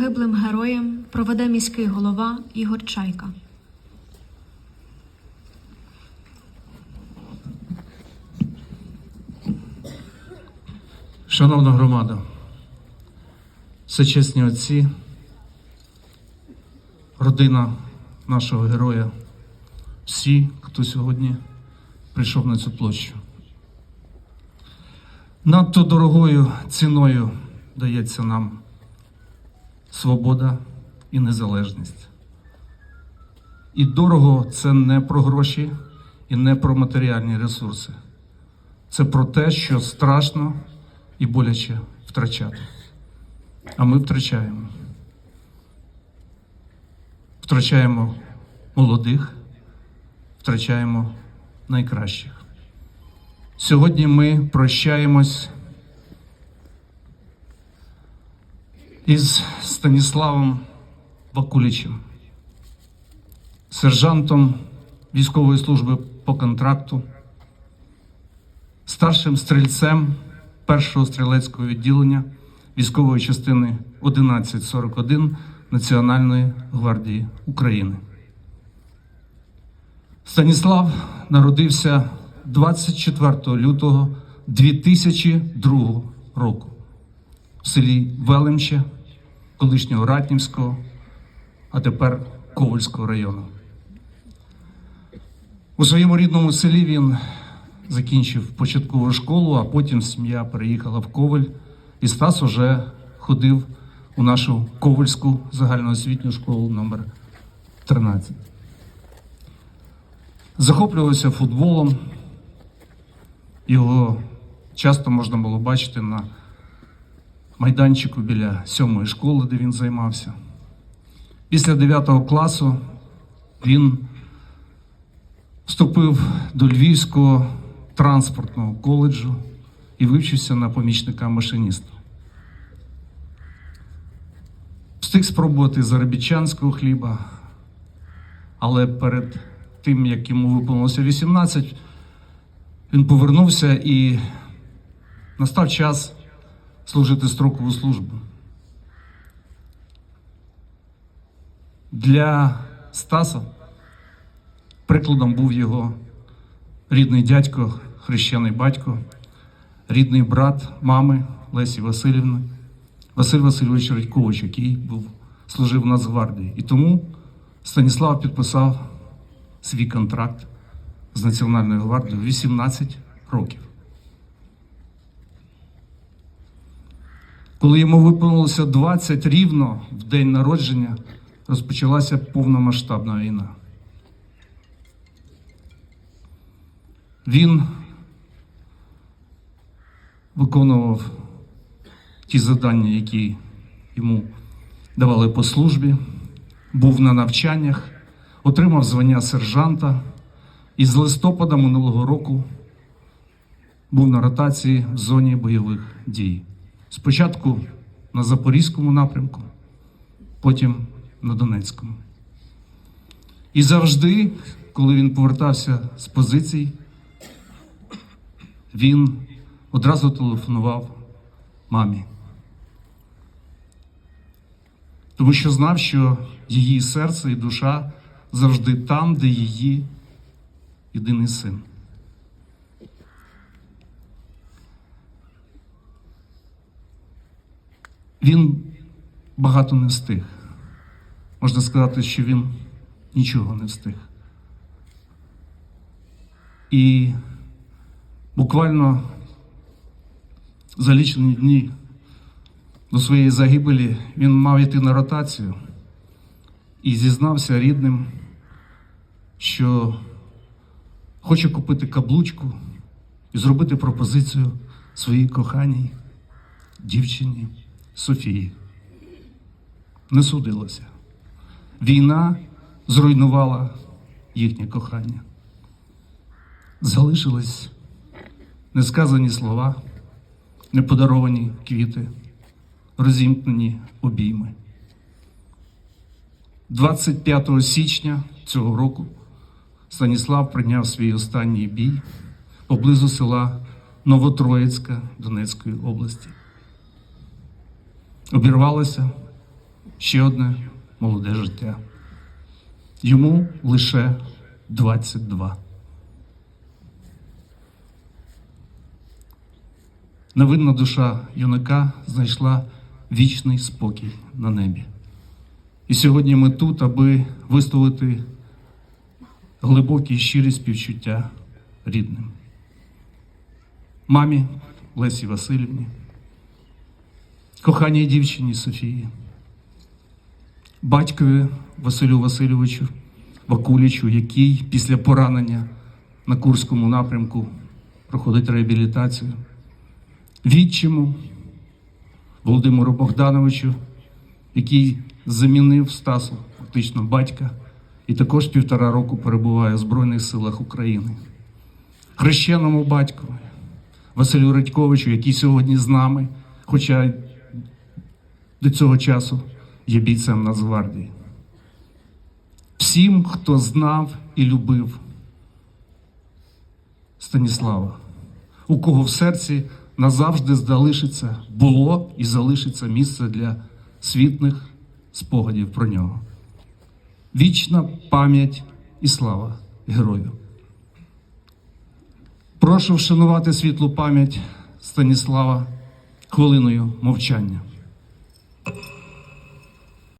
Гиблим героєм проведе міський голова Ігор Чайка. Шановна громада, всечесні отці, родина нашого героя, всі, хто сьогодні прийшов на цю площу. Надто дорогою ціною дається нам свобода і незалежність. І дорого це не про гроші і не про матеріальні ресурси. Це про те, що страшно і боляче втрачати. А ми втрачаємо. Втрачаємо молодих, втрачаємо найкращих. Сьогодні ми прощаємось із Станіславом Вакулічем, сержантом військової служби по контракту, старшим стрільцем першого стрілецького відділення військової частини 1141 Національної гвардії України. Станіслав народився 24 лютого 2002 року в селі Велимче, колишнього Ратнівського, а тепер Ковальського району. У своєму рідному селі він закінчив початкову школу, а потім сім'я переїхала в Коваль, і Стас уже ходив у нашу Ковальську загальноосвітню школу номер 13. Захоплювався футболом. Його часто можна було бачити на майданчику біля сьомої школи, де він займався. Після 9 класу він вступив до Львівського транспортного коледжу і вивчився на помічника машиніста. Встиг спробувати заробітчанського хліба, але перед тим, як йому виповнилося 18, він повернувся і настав час служити строкову службу. Для Стаса прикладом був його рідний дядько, хрещений батько, рідний брат мами Лесі Васильівни, Василь Васильович Радькович, який був, служив в Нацгвардії. І тому Станіслав підписав свій контракт з Національною гвардією 18 років. Коли йому виповнилося 20 рівно в день народження, розпочалася повномасштабна війна. Він виконував ті завдання, які йому давали по службі, був на навчаннях, отримав звання сержанта і з листопада минулого року був на ротації в зоні бойових дій. Спочатку на Запорізькому напрямку, потім на Донецькому. І завжди, коли він повертався з позицій, він одразу телефонував мамі. Тому що знав, що її серце і душа завжди там, де її єдиний син. Він багато не встиг. Можна сказати, що він нічого не встиг. І буквально за лічені дні до своєї загибелі він мав йти на ротацію і зізнався рідним, що хоче купити каблучку і зробити пропозицію своїй коханій дівчині Софії. Не судилося. Війна зруйнувала їхнє кохання. Залишились несказані слова, неподаровані квіти, розімкнені обійми. 25 січня цього року Станіслав прийняв свій останній бій поблизу села Новотроїцька Донецької області. Обірвалося ще одне молоде життя. Йому лише 22. Невинна душа юнака знайшла вічний спокій на небі. І сьогодні ми тут, аби висловити глибокі і щирі співчуття рідним. Мамі Лесі Васильівні, коханій дівчині Софії, батькові Василю Васильовичу Вакулічу, який після поранення на Курському напрямку проходить реабілітацію, відчиму Володимиру Богдановичу, який замінив Стасу, фактично батька, і також півтора року перебуває в Збройних силах України. Хрещеному батькові Василю Радьковичу, який сьогодні з нами, хоча до цього часу є бійцем Нацгвардії. Всім, хто знав і любив Станіслава, у кого в серці назавжди залишиться, було і залишиться місце для світних спогадів про нього. Вічна пам'ять і слава герою. Прошу вшанувати світлу пам'ять Станіслава хвилиною мовчання.